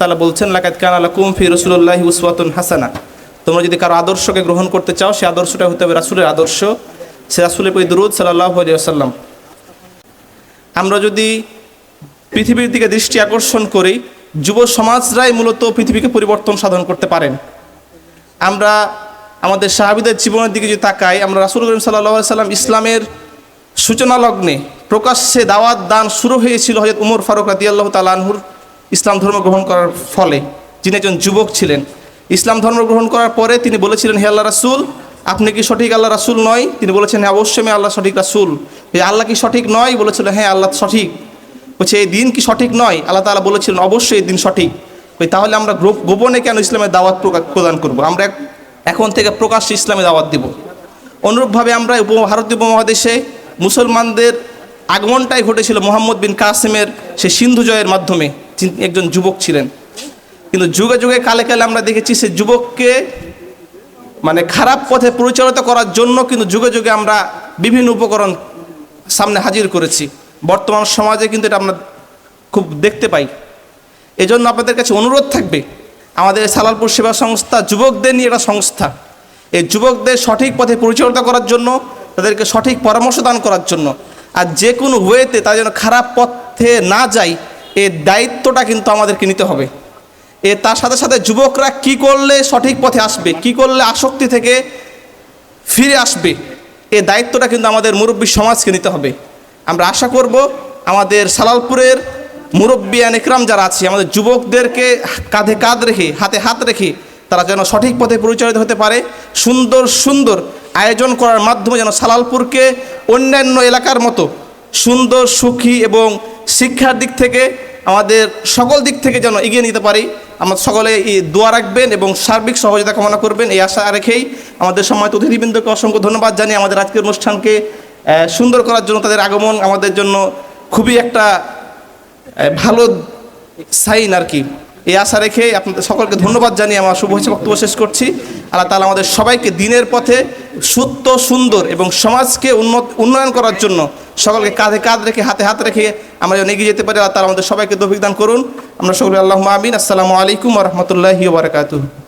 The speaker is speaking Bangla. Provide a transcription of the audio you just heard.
তালা বলছেন লাকাত কান আলা কুম ফি রসুল্লাহি উসওয়াতুন হাসানা। তোমরা যদি কারও আদর্শকে গ্রহণ করতে চাও, সে আদর্শটা হতে হবে রাসুলের আদর্শ। সে রাসুলের প্রতি দরুদ সাল্লাহ আলিয়াল্লাম আমরা যদি পৃথিবীর দিকে দৃষ্টি আকর্ষণ করি, যুব সমাজরাই মূলত পৃথিবীকে পরিবর্তন সাধন করতে পারেন। আমরা আমাদের সাহাবিদের জীবনের দিকে যদি তাকাই, আমরা রাসুল করিম সাল্লাহ সাল্লাম ইসলামের সূচনা লগ্নে প্রকাশ্যে দাওয়াত দান শুরু হয়েছিল হজরত উমর ফারুক রাদি আল্লাহ তালানহুর ইসলাম ধর্ম গ্রহণ করার ফলে যিনি একজন যুবক ছিলেন, ইসলাম ধর্ম গ্রহণ করার পরে তিনি বলেছিলেন, হে আল্লাহ রাসুল, আপনি কি সঠিক আল্লাহ রাসুল নয়? তিনি বলেছেন হ্যাঁ অবশ্যই আমি আল্লাহ সঠিক রাসুল। আল্লাহ কি সঠিক নয়? বলেছিল হ্যাঁ আল্লাহ সঠিক। বলছে, এই দিন কি সঠিক নয়? আল্লাহ তালা বলেছিলেন, অবশ্যই এই দিন সঠিক। ওই তাহলে আমরা গোপনে কেন ইসলামের দাওয়াত প্রদান করব? আমরা এখন থেকে প্রকাশ্যে ইসলামে দাওয়াত দিব। অনুরূপভাবে আমরা উপ ভারতীয় উপমহাদেশে মুসলমানদের আগমনটাই ঘটেছিল মোহাম্মদ বিন কাসেমের সে সিন্ধু জয়ের মাধ্যমে। একজন যুবক ছিলেন। কিন্তু যুগে যুগে কালে কালে আমরা দেখেছি সে যুবককে মানে খারাপ পথে পরিচালিত করার জন্য কিন্তু যুগে যুগে আমরা বিভিন্ন উপকরণ সামনে হাজির করেছি। বর্তমান সমাজে কিন্তু এটা আমরা খুব দেখতে পাই। এজন্য আপনাদের কাছে অনুরোধ থাকবে, আমাদের সালালপুর সেবা সংস্থা যুবকদের নিয়ে একটা সংস্থা। এই যুবকদের সঠিক পথে পরিচালিত করার জন্য, তাদেরকে সঠিক পরামর্শ দান করার জন্য। আর যে কোনো ওয়েতে তারা যেন খারাপ পথে না যায় এই দায়িত্বটা কিন্তু আমাদেরকে নিতে হবে। এ তার সাথে সাথে যুবকরা কি করলে সঠিক পথে আসবে, কি করলে আসক্তি থেকে ফিরে আসবে, এ দায়িত্বটা কিন্তু আমাদের মুরব্বী সমাজকে নিতে হবে। আমরা আশা করব আমাদের সালালপুরের মুরব্বী একরাম যারা আছে, আমাদের যুবকদেরকে কাঁধে কাঁধ রেখে, হাতে হাত রেখে তারা যেন সঠিক পথে পরিচালিত হতে পারে, সুন্দর সুন্দর আয়োজন করার মাধ্যমে যেন সালালপুরকে অন্যান্য এলাকার মতো সুন্দর, সুখী এবং শিক্ষার দিক থেকে আমাদের সকল দিক থেকে যেন এগিয়ে নিতে পারি। আমরা সকলে দোয়া রাখবেন এবং সার্বিক সহযোগিতা কামনা করবেন। এই আশা রেখেই আমাদের সময় অতিথিবৃন্দকে অসংখ্য ধন্যবাদ জানিয়ে আমাদের আজকের অনুষ্ঠানকে সুন্দর করার জন্য তাদের আগমন আমাদের জন্য খুবই একটা ভালো সাইন আর কি। এই আশা রেখে আপনাদের সকলকে ধন্যবাদ জানিয়ে আমার শুভেচ্ছা বক্তব্য শেষ করছি। আল্লাহ তালা আমাদের সবাইকে দিনের পথে সত্য সুন্দর এবং সমাজকে উন্নত, উন্নয়ন করার জন্য সকলকে কাঁধে কাঁধ রেখে, হাতে হাত রেখে আমরা যেন এগিয়ে যেতে পারি। আল্লাহ তালা আমাদের সবাইকে দফিক দান করুন। আমরা সকলে আল্লাহ আমিন। আসসালামু আলাইকুম রহমতুল্লাহি বারকাতুহ।